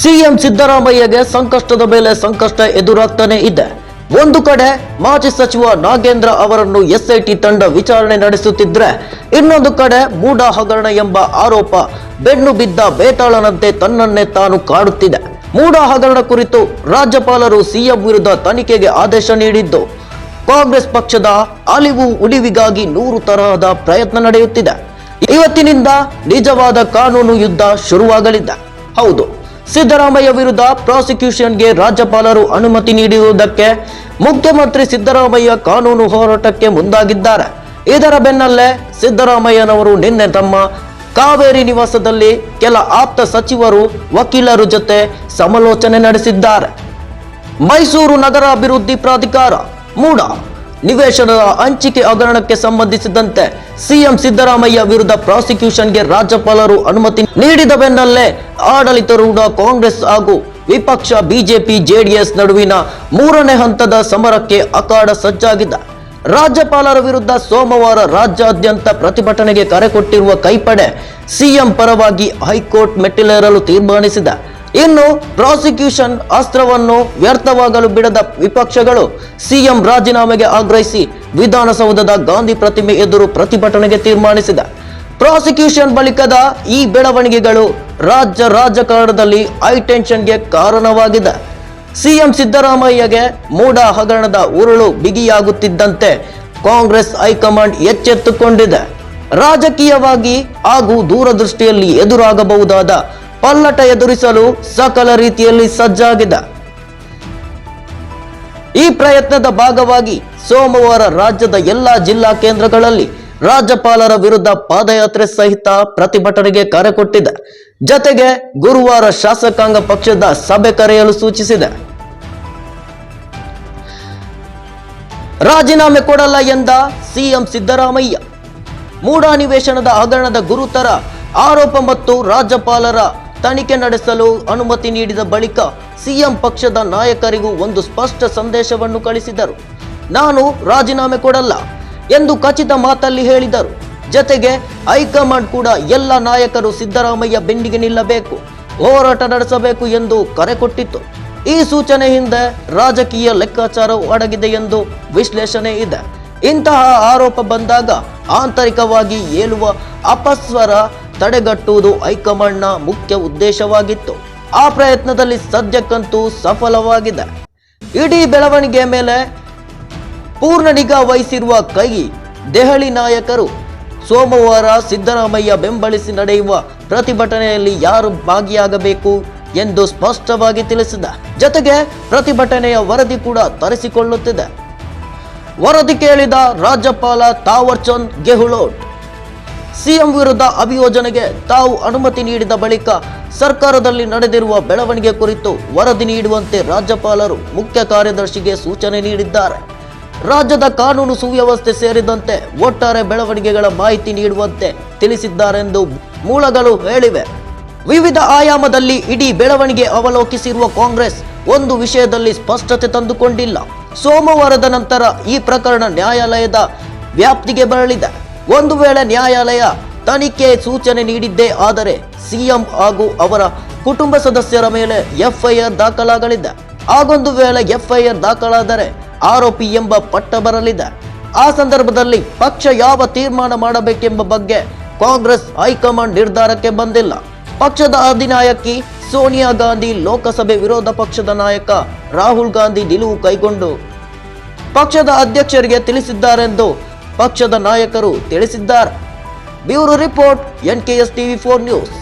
CM ಸಿದ್ದರಾಮಯ್ಯಗೆ ಸಂಕಷ್ಟದ ಮೇಲೆ ಸಂಕಷ್ಟ ಎದುರಾಗ್ತಾನೆ ಇದೆ. ಒಂದು ಕಡೆ ಮಾಜಿ ಸಚಿವ ನಾಗೇಂದ್ರ ಅವರನ್ನು ಎಸ್ಐಟಿ ತಂಡ ವಿಚಾರಣೆ ನಡೆಸುತ್ತಿದ್ರೆ, ಇನ್ನೊಂದು ಕಡೆ ಮೂಡ ಹಗರಣ ಎಂಬ ಆರೋಪ ಬೆನ್ನು ಬಿದ್ದ ಬೇತಾಳನಂತೆ ತನ್ನನ್ನೇ ತಾನು ಕಾಡುತ್ತಿದೆ. ಮೂಡ ಹಗರಣ ಕುರಿತು ರಾಜ್ಯಪಾಲರು ಸಿಎಂ ವಿರುದ್ಧ ತನಿಖೆಗೆ ಆದೇಶ ನೀಡಿದ್ದು, ಕಾಂಗ್ರೆಸ್ ಪಕ್ಷದ ಅಲಿವು ಉಳಿವಿಗಾಗಿ ನೂರು ತರಹದ ಪ್ರಯತ್ನ ನಡೆಯುತ್ತಿದೆ. ಇವತ್ತಿನಿಂದ ನಿಜವಾದ ಕಾನೂನು ಯುದ್ಧ ಶುರುವಾಗಲಿದೆ. ಹೌದು. ಸಿದ್ದರಾಮಯ್ಯ ವಿರುದ್ಧ ಪ್ರಾಸಿಕ್ಯೂಷನ್ಗೆ ರಾಜ್ಯಪಾಲರು ಅನುಮತಿ ನೀಡಿರುವುದಕ್ಕೆ ಮುಖ್ಯಮಂತ್ರಿ ಸಿದ್ದರಾಮಯ್ಯ ಕಾನೂನು ಹೋರಾಟಕ್ಕೆ ಮುಂದಾಗಿದ್ದಾರೆ. ಇದರ ಬೆನ್ನಲ್ಲೇ ಸಿದ್ದರಾಮಯ್ಯನವರು ನಿನ್ನೆ ತಮ್ಮ ಕಾವೇರಿ ನಿವಾಸದಲ್ಲಿ ಕೆಲ ಆಪ್ತ ಸಚಿವರು, ವಕೀಲರು ಜೊತೆ ಸಮಾಲೋಚನೆ ನಡೆಸಿದ್ದಾರೆ. ಮೈಸೂರು ನಗರ ಅಭಿವೃದ್ಧಿ ಪ್ರಾಧಿಕಾರ, ಮೂಡ ನಿವೇಶನದ ಹಂಚಿಕೆ ಹಗರಣಕ್ಕೆ ಸಂಬಂಧಿಸಿದಂತೆ ಸಿಎಂ ಸಿದ್ದರಾಮಯ್ಯ ವಿರುದ್ಧ ಪ್ರಾಸಿಕ್ಯೂಷನ್ಗೆ ರಾಜ್ಯಪಾಲರು ಅನುಮತಿ ನೀಡಿದ ಬೆನ್ನಲ್ಲೇ ಆಡಳಿತಾರೂಢ ಕಾಂಗ್ರೆಸ್ ಹಾಗೂ ವಿಪಕ್ಷ ಬಿಜೆಪಿ ಜೆಡಿಎಸ್ ನಡುವಿನ ಮೂರನೇ ಹಂತದ ಸಮರಕ್ಕೆ ಅಖಾಡ ಸಜ್ಜಾಗಿದ್ದ ರಾಜ್ಯಪಾಲರ ವಿರುದ್ಧ ಸೋಮವಾರ ರಾಜ್ಯಾದ್ಯಂತ ಪ್ರತಿಭಟನೆಗೆ ಕರೆ ಕೊಟ್ಟಿರುವ ಕೈಪಡೆ ಸಿಎಂ ಪರವಾಗಿ ಹೈಕೋರ್ಟ್ ಮೆಟ್ಟಿಲೇರಲು ತೀರ್ಮಾನಿಸಿದೆ. ಇನ್ನು ಪ್ರಾಸಿಕ್ಯೂಷನ್ ಅಸ್ತ್ರವನ್ನು ವ್ಯರ್ಥವಾಗಲು ಬಿಡದ ವಿಪಕ್ಷಗಳು ಸಿಎಂ ರಾಜೀನಾಮೆಗೆ ಆಗ್ರಹಿಸಿ ವಿಧಾನಸೌಧದ ಗಾಂಧಿ ಪ್ರತಿಮೆ ಎದುರು ಪ್ರತಿಭಟನೆಗೆ ತೀರ್ಮಾನಿಸಿದೆ. ಪ್ರಾಸಿಕ್ಯೂಷನ್ ಬಳಿಕದ ಈ ಬೆಳವಣಿಗೆಗಳು ರಾಜ್ಯ ರಾಜಕಾರಣದಲ್ಲಿ ಹೈಟೆನ್ಷನ್ಗೆ ಕಾರಣವಾಗಿದೆ. ಸಿಎಂ ಸಿದ್ದರಾಮಯ್ಯಗೆ ಮೂಡ ಹಗರಣದ ಉರುಳು ಬಿಗಿಯಾಗುತ್ತಿದ್ದಂತೆ ಕಾಂಗ್ರೆಸ್ ಹೈಕಮಾಂಡ್ ಎಚ್ಚೆತ್ತುಕೊಂಡಿದೆ. ರಾಜಕೀಯವಾಗಿ ಹಾಗೂ ದೂರದೃಷ್ಟಿಯಲ್ಲಿ ಎದುರಾಗಬಹುದಾದ ಪಲ್ಲಟ ಎದುರಿಸಲು ಸಕಲ ರೀತಿಯಲ್ಲಿ ಸಜ್ಜಾಗಿದೆ. ಈ ಪ್ರಯತ್ನದ ಭಾಗವಾಗಿ ಸೋಮವಾರ ರಾಜ್ಯದ ಎಲ್ಲಾ ಜಿಲ್ಲಾ ಕೇಂದ್ರಗಳಲ್ಲಿ ರಾಜ್ಯಪಾಲರ ವಿರುದ್ಧ ಪಾದಯಾತ್ರೆ ಸಹಿತ ಪ್ರತಿಭಟನೆಗೆ ಕರೆ ಕೊಟ್ಟಿದೆ. ಜತೆಗೆ ಗುರುವಾರ ಶಾಸಕಾಂಗ ಪಕ್ಷದ ಸಭೆ ಕರೆಯಲು ಸೂಚಿಸಿದೆ. ರಾಜೀನಾಮೆ ಕೊಡಲ್ಲ ಎಂದ ಸಿಎಂ ಸಿದ್ದರಾಮಯ್ಯ. ಮೂಢಾನಿವೇಶನದ ಹಗರಣದ ಗುರುತರ ಆರೋಪ ಮತ್ತು ರಾಜ್ಯಪಾಲರ ತನಿಖೆ ನಡೆಸಲು ಅನುಮತಿ ನೀಡಿದ ಬಳಿಕ ಸಿಎಂ ಪಕ್ಷದ ನಾಯಕರಿಗೂ ಒಂದು ಸ್ಪಷ್ಟ ಸಂದೇಶವನ್ನು ಕಳಿಸಿದರು. ನಾನು ರಾಜೀನಾಮೆ ಕೊಡಲ್ಲ ಎಂದು ಖಚಿತ ಮಾತಲ್ಲಿ ಹೇಳಿದರು. ಜತೆಗೆ ಹೈಕಮಾಂಡ್ ಕೂಡ ಎಲ್ಲ ನಾಯಕರು ಸಿದ್ದರಾಮಯ್ಯ ಬೆನ್ನಿಗೆ ನಿಲ್ಲಬೇಕು, ಹೋರಾಟ ನಡೆಸಬೇಕು ಎಂದು ಕರೆ ಕೊಟ್ಟಿತ್ತು. ಈ ಸೂಚನೆ ಹಿಂದೆ ರಾಜಕೀಯ ಲೆಕ್ಕಾಚಾರವು ಅಡಗಿದೆ ಎಂದು ವಿಶ್ಲೇಷಣೆ ಇದೆ. ಇಂತಹ ಆರೋಪ ಬಂದಾಗ ಆಂತರಿಕವಾಗಿ ಏಳುವ ಅಪಸ್ವರ ತಡೆಗಟ್ಟುವುದು ಹೈಕಮಾಂಡ್ನ ಮುಖ್ಯ ಉದ್ದೇಶವಾಗಿತ್ತು. ಆ ಪ್ರಯತ್ನದಲ್ಲಿ ಸದ್ಯಕ್ಕಂತೂ ಸಫಲವಾಗಿದೆ. ಇಡೀ ಬೆಳವಣಿಗೆ ಮೇಲೆ ಪೂರ್ಣ ನಿಗಾ ವಹಿಸಿರುವ ಕೈ ದೆಹಲಿ ನಾಯಕರು, ಸೋಮವಾರ ಸಿದ್ದರಾಮಯ್ಯ ಬೆಂಬಲಿಸಿ ನಡೆಯುವ ಪ್ರತಿಭಟನೆಯಲ್ಲಿ ಯಾರು ಭಾಗಿಯಾಗಬೇಕು ಎಂದು ಸ್ಪಷ್ಟವಾಗಿ ತಿಳಿಸಿದ. ಜೊತೆಗೆ ಪ್ರತಿಭಟನೆಯ ವರದಿ ಕೂಡ ತರಿಸಿಕೊಳ್ಳುತ್ತಿದೆ. ವರದಿ ಕೇಳಿದ ರಾಜ್ಯಪಾಲ ತಾವರ್ಚಂದ್ ಗೆಹ್ಲೋಟ್ ಸಿಎಂ ವಿರುದ್ಧ ಅಭಿಯೋಜನೆಗೆ ತಾವು ಅನುಮತಿ ನೀಡಿದ ಬಳಿಕ ಸರ್ಕಾರದಲ್ಲಿ ನಡೆದಿರುವ ಬೆಳವಣಿಗೆ ಕುರಿತು ವರದಿ ನೀಡುವಂತೆ ರಾಜ್ಯಪಾಲರು ಮುಖ್ಯ ಕಾರ್ಯದರ್ಶಿಗೆ ಸೂಚನೆ ನೀಡಿದ್ದಾರೆ. ರಾಜ್ಯದ ಕಾನೂನು ಸುವ್ಯವಸ್ಥೆ ಸೇರಿದಂತೆ ಒಟ್ಟಾರೆ ಬೆಳವಣಿಗೆಗಳ ಮಾಹಿತಿ ನೀಡುವಂತೆ ತಿಳಿಸಿದ್ದಾರೆಂದು ಮೂಲಗಳು ಹೇಳಿವೆ. ವಿವಿಧ ಆಯಾಮದಲ್ಲಿ ಇಡೀ ಬೆಳವಣಿಗೆ ಅವಲೋಕಿಸಿರುವ ಕಾಂಗ್ರೆಸ್ ಒಂದು ವಿಷಯದಲ್ಲಿ ಸ್ಪಷ್ಟತೆ ತಂದುಕೊಂಡಿಲ್ಲ. ಸೋಮವಾರದ ನಂತರ ಈ ಪ್ರಕರಣ ನ್ಯಾಯಾಲಯದ ವ್ಯಾಪ್ತಿಗೆ ಬರಲಿದೆ. ಒಂದು ವೇಳೆ ನ್ಯಾಯಾಲಯ ತನಿಖೆ ಸೂಚನೆ ನೀಡಿದ್ದೇ ಆದರೆ ಸಿಎಂ ಹಾಗೂ ಅವರ ಕುಟುಂಬ ಸದಸ್ಯರ ಮೇಲೆ ಎಫ್ಐಆರ್ ದಾಖಲಾಗಲಿದೆ. ಹಾಗೊಂದು ವೇಳೆ ಎಫ್ಐಆರ್ ದಾಖಲಾದರೆ ಆರೋಪಿ ಎಂಬ ಪಟ್ಟ ಬರಲಿದೆ. ಆ ಸಂದರ್ಭದಲ್ಲಿ ಪಕ್ಷ ಯಾವ ತೀರ್ಮಾನ ಮಾಡಬೇಕೆಂಬ ಬಗ್ಗೆ ಕಾಂಗ್ರೆಸ್ ಹೈಕಮಾಂಡ್ ನಿರ್ಧಾರಕ್ಕೆ ಬಂದಿಲ್ಲ. ಪಕ್ಷದ ಅಧಿನಾಯಕಿ ಸೋನಿಯಾ ಗಾಂಧಿ ಲೋಕಸಭೆ ವಿರೋಧ ಪಕ್ಷದ ನಾಯಕ ರಾಹುಲ್ ಗಾಂಧಿ ನಿಲುವು ಕೈಗೊಂಡು ಪಕ್ಷದ ಅಧ್ಯಕ್ಷರಿಗೆ ತಿಳಿಸಿದ್ದಾರೆಂದು ಪಕ್ಷದ ನಾಯಕರು ತಿಳಿಸಿದ್ದಾರೆ. Bureau report N K S TV four news.